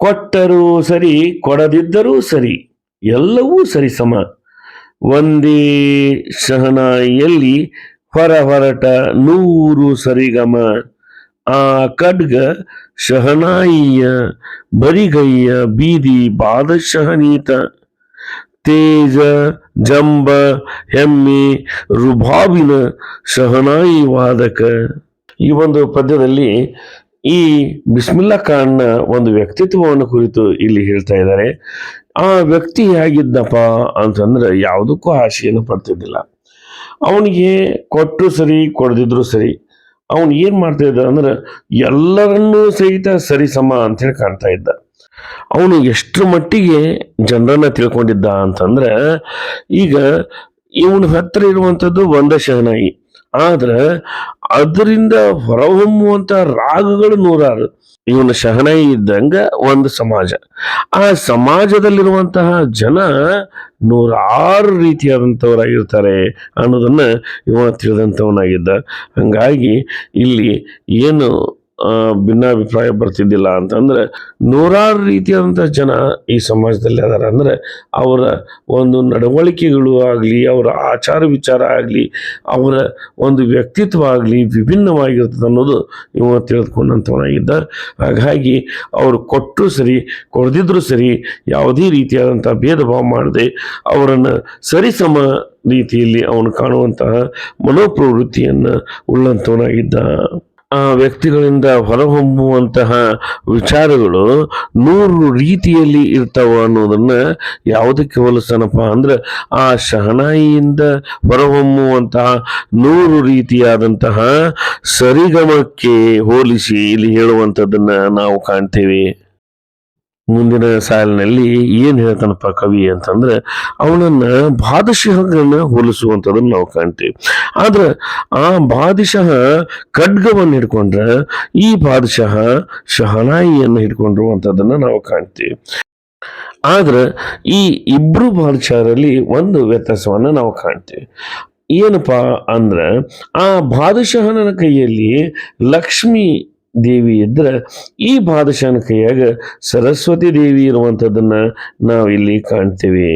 Speaker 1: ಕೊಟ್ಟರೂ ಸರಿ, ಕೊಡದಿದ್ದರೂ ಸರಿ, ಎಲ್ಲವೂ ಸರಿ, ಸಮ. ಒಂದೇ ಶಹನಾಯಿಯಲ್ಲಿ ಹೊರ ಹೊರಟ ನೂರು ಸರಿಗಮ. ಆ ಖಡ್ಗ ಶಹನಾಯಿಯ ಬರಿಗೈಯ ಬೀದಿ ಬಾದಶಹನೀತ ತೇಜ, ಜಂಬ, ಹೆಮ್ಮೆ, ರುಭಾವಿನ ಶಹನಾಯಿ ವಾದಕ. ಈ ಒಂದು ಪದ್ಯದಲ್ಲಿ ಈ ಬಿಸ್ಮಿಲ್ಲಾ ಖಾನ್ನ ಒಂದು ವ್ಯಕ್ತಿತ್ವವನ್ನು ಕುರಿತು ಇಲ್ಲಿ ಹೇಳ್ತಾ ಇದ್ದಾರೆ. ಆ ವ್ಯಕ್ತಿ ಹೇಗಿದ್ದಪ್ಪ ಅಂತಂದ್ರೆ ಯಾವುದಕ್ಕೂ ಆಶೆಯನ್ನು ಪಡ್ತಿದ್ದಿಲ್ಲ. ಅವನಿಗೆ ಕೊಟ್ಟರು ಸರಿ, ಕೊಡದಿದ್ರು ಸರಿ. ಅವನು ಏನ್ ಮಾಡ್ತಾ ಇದ್ದ ಅಂದ್ರೆ ಎಲ್ಲರನ್ನೂ ಸಹಿತ ಸರಿ ಸಮ ಅಂತೇಳಿ ಕಾಣ್ತಾ ಇದ್ದ. ಅವನು ಎಷ್ಟರ ಮಟ್ಟಿಗೆ ಜನರನ್ನ ತಿಳ್ಕೊಂಡಿದ್ದ ಅಂತಂದ್ರೆ ಈಗ ಇವನ ಹತ್ರ ಇರುವಂಥದ್ದು ಒಂದ ಶಹನಾಯಿ. ಆದ್ರೆ ಅದರಿಂದ ಹೊರಹೊಮ್ಮುವಂತ ರಾಗಗಳು ನೂರಾರು. ಇವನ ಶಹನಾಯಿ ಇದ್ದಂಗ ಒಂದು ಸಮಾಜ. ಆ ಸಮಾಜದಲ್ಲಿರುವಂತಹ ಜನ ನೂರಾರು ರೀತಿಯಾದಂಥವರಾಗಿರ್ತಾರೆ ಅನ್ನೋದನ್ನು ಇವ ತಿಳಿದಂಥವನಾಗಿದ್ದ. ಹಂಗಾಗಿ ಇಲ್ಲಿ ಏನು ಭಿನ್ನಾಭಿಪ್ರಾಯ ಬರ್ತಿದ್ದಿಲ್ಲ ಅಂತಂದ್ರೆ ನೂರಾರು ರೀತಿಯಾದಂಥ ಜನ ಈ ಸಮಾಜದಲ್ಲಿ ಅದಾರ. ಅಂದ್ರೆ ಅವರ ಒಂದು ನಡವಳಿಕೆಗಳು ಆಗಲಿ, ಅವರ ಆಚಾರ ವಿಚಾರ ಆಗಲಿ, ಅವರ ಒಂದು ವ್ಯಕ್ತಿತ್ವ ಆಗಲಿ ವಿಭಿನ್ನವಾಗಿರ್ತದೆ ಅನ್ನೋದು ಇವ ತಿಳಿದುಕೊಂಡಂಥವನಾಗಿದ್ದ. ಹಾಗಾಗಿ ಅವರು ಕೊಟ್ಟರು ಸರಿ, ಕೊಡದಿದ್ರು ಸರಿ, ಯಾವುದೇ ರೀತಿಯಾದಂಥ ಭೇದ ಭಾವ ಮಾಡದೆ ಅವರನ್ನು ಸರಿಸಮ ರೀತಿಯಲ್ಲಿ ಅವನು ಕಾಣುವಂತಹ ಮನೋಪ್ರವೃತ್ತಿಯನ್ನು ಉಳ್ಳಂಥವನಾಗಿದ್ದ. ಆ ವ್ಯಕ್ತಿಗಳಿಂದ ಹೊರಹೊಮ್ಮುವಂತಹ ವಿಚಾರಗಳು ನೂರು ರೀತಿಯಲ್ಲಿ ಇರ್ತಾವ ಅನ್ನೋದನ್ನು ಯಾವುದಕ್ಕೆ ಹೋಲಿಸ್ತಾನಪ್ಪ ಅಂದ್ರೆ ಆ ಶಹನಾಯಿಯಿಂದ ಹೊರಹೊಮ್ಮುವಂತಹ ನೂರು ರೀತಿಯಾದಂತಹ ಸರಿಗಮಕ್ಕೆ ಹೋಲಿಸಿ ಇಲ್ಲಿ ಹೇಳುವಂಥದ್ದನ್ನ ನಾವು ಕಾಣ್ತೇವೆ. ಮುಂದಿನ ಸಾಲಿನಲ್ಲಿ ಏನು ಹೇಳ್ತಾನಪ್ಪ ಕವಿ ಅಂತಂದ್ರೆ, ಅವನನ್ನ ಬಾದಶಹನ ಹೋಲಿಸುವಂಥದ್ದನ್ನ ನಾವು ಕಾಣ್ತೀವಿ. ಆದ್ರೆ ಆ ಬಾದಶಾಹ ಖಡ್ಗವನ್ನು ಹಿಡ್ಕೊಂಡ್ರೆ, ಈ ಬಾದಶಾಹ ಶಹನಾಯಿಯನ್ನು ಹಿಡ್ಕೊಂಡಿರುವಂಥದ್ದನ್ನ ನಾವು ಕಾಣ್ತೀವಿ. ಆದ್ರೆ ಈ ಇಬ್ರು ಬಾದಶಹರಲ್ಲಿ ಒಂದು ವ್ಯತ್ಯಾಸವನ್ನ ನಾವು ಕಾಣ್ತೀವಿ. ಏನಪ್ಪಾ ಅಂದ್ರೆ, ಆ ಬಾದಶಹನ ಕೈಯಲ್ಲಿ ಲಕ್ಷ್ಮಿ ದೇವಿ ಇದ್ರೆ ಈ ಬಾದಶಾಹನ ಕೈಯಾಗ ಸರಸ್ವತಿ ದೇವಿ ಇರುವಂಥದ್ದನ್ನ ನಾವು ಇಲ್ಲಿ ಕಾಣ್ತೇವೆ.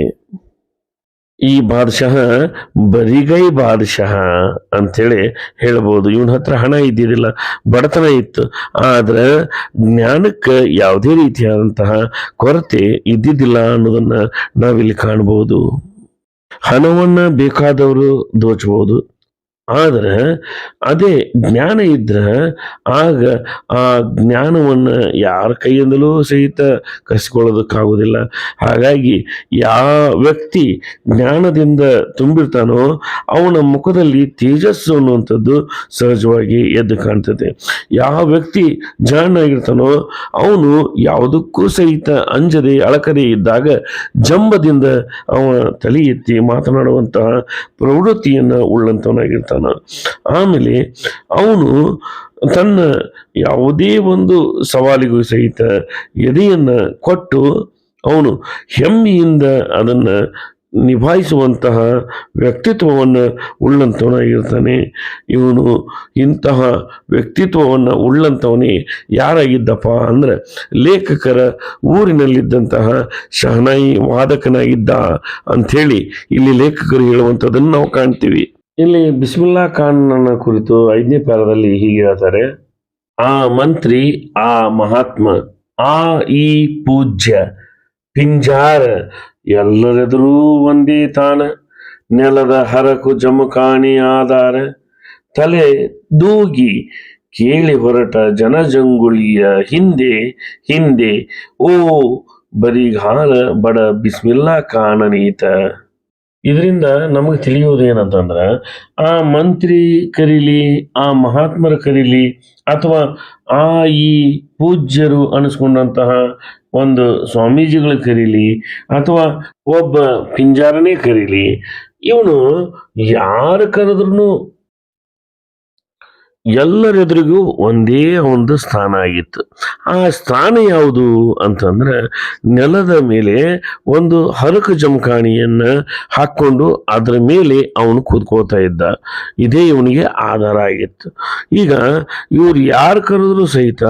Speaker 1: ಈ ಬಾದಶಾಹ ಬರಿಗೈ ಬಾದಶಾಹ ಅಂಥೇಳಿ ಹೇಳ್ಬೋದು. ಇವನ ಹತ್ರ ಹಣ ಇದ್ದಿದ್ದಿಲ್ಲ, ಬಡತನ ಇತ್ತು. ಆದ್ರೆ ಜ್ಞಾನಕ್ಕೆ ಯಾವುದೇ ರೀತಿಯಾದಂತಹ ಕೊರತೆ ಇದ್ದಿದ್ದಿಲ್ಲ ಅನ್ನೋದನ್ನ ನಾವಿಲ್ಲಿ ಕಾಣ್ಬೋದು. ಹಣವನ್ನು ಬೇಕಾದವರು ದೋಚಬಹುದು ಆದ್ರೆ ಅದೇ ಜ್ಞಾನ ಇದ್ರೆ ಆಗ ಆ ಜ್ಞಾನವನ್ನ ಯಾರ ಕೈಯಿಂದಲೂ ಸಹಿತ ಕಸಿಕೊಳ್ಳೋದಕ್ಕಾಗೋದಿಲ್ಲ ಹಾಗಾಗಿ ಯಾವ ವ್ಯಕ್ತಿ ಜ್ಞಾನದಿಂದ ತುಂಬಿರ್ತಾನೋ ಅವನ ಮುಖದಲ್ಲಿ ತೇಜಸ್ಸು ಅನ್ನುವಂಥದ್ದು ಸಹಜವಾಗಿ ಎದ್ದು ಕಾಣ್ತದೆ. ಯಾವ ವ್ಯಕ್ತಿ ಜಾಣಾಗಿರ್ತಾನೋ ಅವನು ಯಾವುದಕ್ಕೂ ಸಹಿತ ಅಂಜದೆ ಅಳಕದೆ ಇದ್ದಾಗ ಜಂಬದಿಂದ ಅವನ ತಲೆ ಎತ್ತಿ ಮಾತನಾಡುವಂತಹ ಪ್ರವೃತ್ತಿಯನ್ನು ಉಳ್ಳಂತವನಾಗಿರ್ತಾನ ಆಮೇಲೆ ಅವನು ತನ್ನ ಯಾವುದೇ ಒಂದು ಸವಾಲಿಗೂ ಸಹಿತ ಎದೆಯನ್ನ ಕೊಟ್ಟು ಅವನು ಹೆಮ್ಮೆಯಿಂದ ಅದನ್ನ ನಿಭಾಯಿಸುವಂತಹ ವ್ಯಕ್ತಿತ್ವವನ್ನು ಉಳ್ಳಂಥವನಾಗಿರ್ತಾನೆ ಇವನು ಇಂತಹ ವ್ಯಕ್ತಿತ್ವವನ್ನು ಉಳ್ಳಂಥವನೇ ಯಾರಾಗಿದ್ದಪ್ಪ ಅಂದ್ರೆ ಲೇಖಕರ ಊರಿನಲ್ಲಿದ್ದಂತಹ ಶಹನಾಯಿ ವಾದಕನಾಗಿದ್ದ ಅಂಥೇಳಿ ಇಲ್ಲಿ ಲೇಖಕರು ಹೇಳುವಂಥದ್ದನ್ನು ನಾವು ಕಾಣ್ತೀವಿ. ಇಲ್ಲಿ ಬಿಸ್ಮಿಲ್ಲಾ ಖಾನ್ನನ ಕುರಿತು ಐದನೇ ಪ್ಯಾರದಲ್ಲಿ ಹೀಗೆ ಹೇಳ್ತಾರೆ. ಆ ಮಂತ್ರಿ, ಆ ಮಹಾತ್ಮ, ಆ ಈ ಪೂಜ್ಯ, ಪಿಂಜಾರ, ಎಲ್ಲರೆದುರೂ ಒಂದೇ ತಾನ ನೆಲದ ಹರಕು ಜಮಖಾನಿ ಆಧಾರ, ತಲೆ ದೂಗಿ, ಕೇಳಿ ಹೊರಟ ಜನಜಂಗುಳಿಯ ಹಿಂದೆ ಹಿಂದೆ, ಓ ಬರಿಗಾಲ ಬಡ ಬಿಸ್ಮಿಲ್ಲಾ ಕಾಣನೀತ ಇದರಿಂದ ನಮಗೆ ತಿಳಿಯೋದು ಏನಂತಂದ್ರೆ, ಆ ಮಂತ್ರಿ ಕರೀಲಿ, ಆ ಮಹಾತ್ಮರ ಕರೀಲಿ, ಅಥವಾ ಆ ಈ ಪೂಜ್ಯರು ಅನಿಸ್ಕೊಂಡಂತಹ ಒಂದು ಸ್ವಾಮೀಜಿಗಳ ಕರೀಲಿ, ಅಥವಾ ಒಬ್ಬ ಪಿಂಜಾರನೇ ಕರೀಲಿ, ಇವನು ಯಾರು ಕರೆದ್ರೂ ಎಲ್ಲರೆದುರಿಗೂ ಒಂದೇ ಒಂದು ಸ್ಥಾನ ಆಗಿತ್ತು. ಆ ಸ್ಥಾನ ಯಾವುದು ಅಂತಂದ್ರೆ ನೆಲದ ಮೇಲೆ ಒಂದು ಹರಕು ಜಮಖಾಣಿಯನ್ನ ಹಾಕ್ಕೊಂಡು ಅದರ ಮೇಲೆ ಅವನು ಕೂತ್ಕೋತಾ ಇದ್ದ. ಇದೇ ಇವನಿಗೆ ಆಧಾರ ಆಗಿತ್ತು. ಈಗ ಇವ್ರು ಯಾರು ಕರೆದ್ರು ಸಹಿತ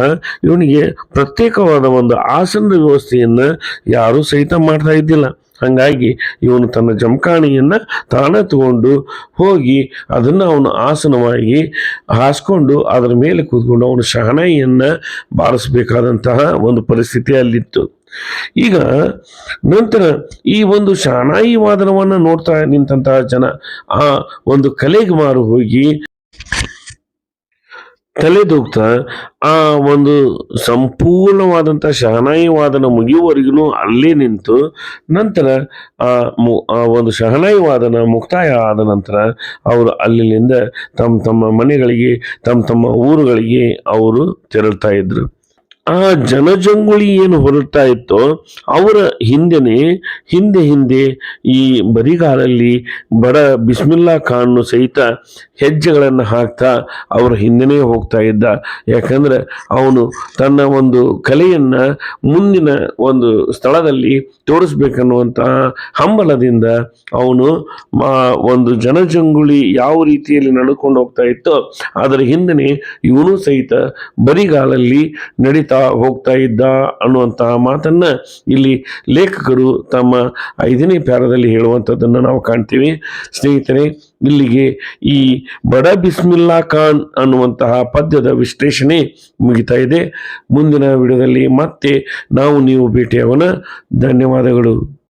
Speaker 1: ಇವನಿಗೆ ಪ್ರತ್ಯೇಕವಾದ ಒಂದು ಆಸನದ ವ್ಯವಸ್ಥೆಯನ್ನ ಯಾರು ಸಹಿತ ಮಾಡ್ತಾ ಇದ್ದಿಲ್ಲ. ಹಂಗಾಗಿ ಇವನು ತನ್ನ ಜಮಖಾಣಿಯನ್ನ ತಾನೇ ತಗೊಂಡು ಹೋಗಿ ಅದನ್ನು ಅವನು ಆಸನವಾಗಿ ಹಾಸ್ಕೊಂಡು ಅದರ ಮೇಲೆ ಕೂತ್ಕೊಂಡು ಅವನು ಶಹನಾಯಿಯನ್ನ ಬಾರಿಸಬೇಕಾದಂತಹ ಒಂದು ಪರಿಸ್ಥಿತಿ ಅಲ್ಲಿತ್ತು. ಈಗ ನಂತರ ಈ ಒಂದು ಶಹನಾಯಿ ವಾದನವನ್ನು ನೋಡ್ತಾ ನಿಂತಹ ಜನ ಆ ಒಂದು ಕಲೆಗೆ ಮಾರು ಹೋಗಿ ತಲೆದೂಗ್ತಾ ಆ ಒಂದು ಸಂಪೂರ್ಣವಾದಂಥ ಶಹನಾಯಿ ವಾದನ ಮುಗಿಯುವವರೆಗೂ ಅಲ್ಲೇ ನಿಂತು ನಂತರ ಆ ಮು ಆ ಒಂದು ಶಹನಾಯಿ ವಾದನ ಮುಕ್ತಾಯ ಆದ ನಂತರ ಅವರು ಅಲ್ಲಿಂದ ತಮ್ಮ ತಮ್ಮ ಮನೆಗಳಿಗೆ, ತಮ್ಮ ತಮ್ಮ ಊರುಗಳಿಗೆ ಅವರು ತೆರಳ್ತಾ ಇದ್ರು. ಆ ಜನಜಂಗುಳಿ ಏನು ಹೊರಡ್ತಾ ಇತ್ತೋ, ಅವರ ಹಿಂದೆನೆ, ಹಿಂದೆ ಹಿಂದೆ ಈ ಬರಿಗಾಲಲ್ಲಿ ಬಡ ಬಿಸ್ಮಿಲ್ಲಾ ಖಾನ್ ಸಹಿತ ಹೆಜ್ಜೆಗಳನ್ನು ಹಾಕ್ತಾ ಅವರ ಹಿಂದೆನೇ ಹೋಗ್ತಾ ಇದ್ದ. ಯಾಕಂದ್ರೆ ಅವನು ತನ್ನ ಒಂದು ಕಲೆಯನ್ನ ಮುಂದಿನ ಒಂದು ಸ್ಥಳದಲ್ಲಿ ತೋರಿಸ್ಬೇಕನ್ನುವಂತಹ ಹಂಬಲದಿಂದ ಅವನು ಒಂದು ಜನಜಂಗುಳಿ ಯಾವ ರೀತಿಯಲ್ಲಿ ನಡ್ಕೊಂಡು ಹೋಗ್ತಾ ಇತ್ತೋ, ಅದರ ಹಿಂದೆನೆ ಇವನು ಸಹಿತ ಬರಿಗಾಲಲ್ಲಿ ನಡೀತಾ ಹೋಗ್ತಾ ಇದ್ದ ಅನ್ನುವಂತಹ ಮಾತನ್ನ ಇಲ್ಲಿ ಲೇಖಕರು ತಮ್ಮ ಐದನೇ ಪ್ಯಾರದಲ್ಲಿ ಹೇಳುವಂಥದ್ದನ್ನು ನಾವು ಕಾಣ್ತೀವಿ. ಸ್ನೇಹಿತರೆ, ಇಲ್ಲಿಗೆ ಈ ಬಡ ಬಿಸ್ಮಿಲ್ಲಾ ಖಾನ್ ಅನ್ನುವಂತಹ ಪದ್ಯದ ವಿಶ್ಲೇಷಣೆ ಮುಗಿತಾ ಇದೆ. ಮುಂದಿನ ವಿಡಿಯೋದಲ್ಲಿ ಮತ್ತೆ ನಾವು ನೀವು ಭೇಟಿಯಾಗೋಣ. ಧನ್ಯವಾದಗಳು.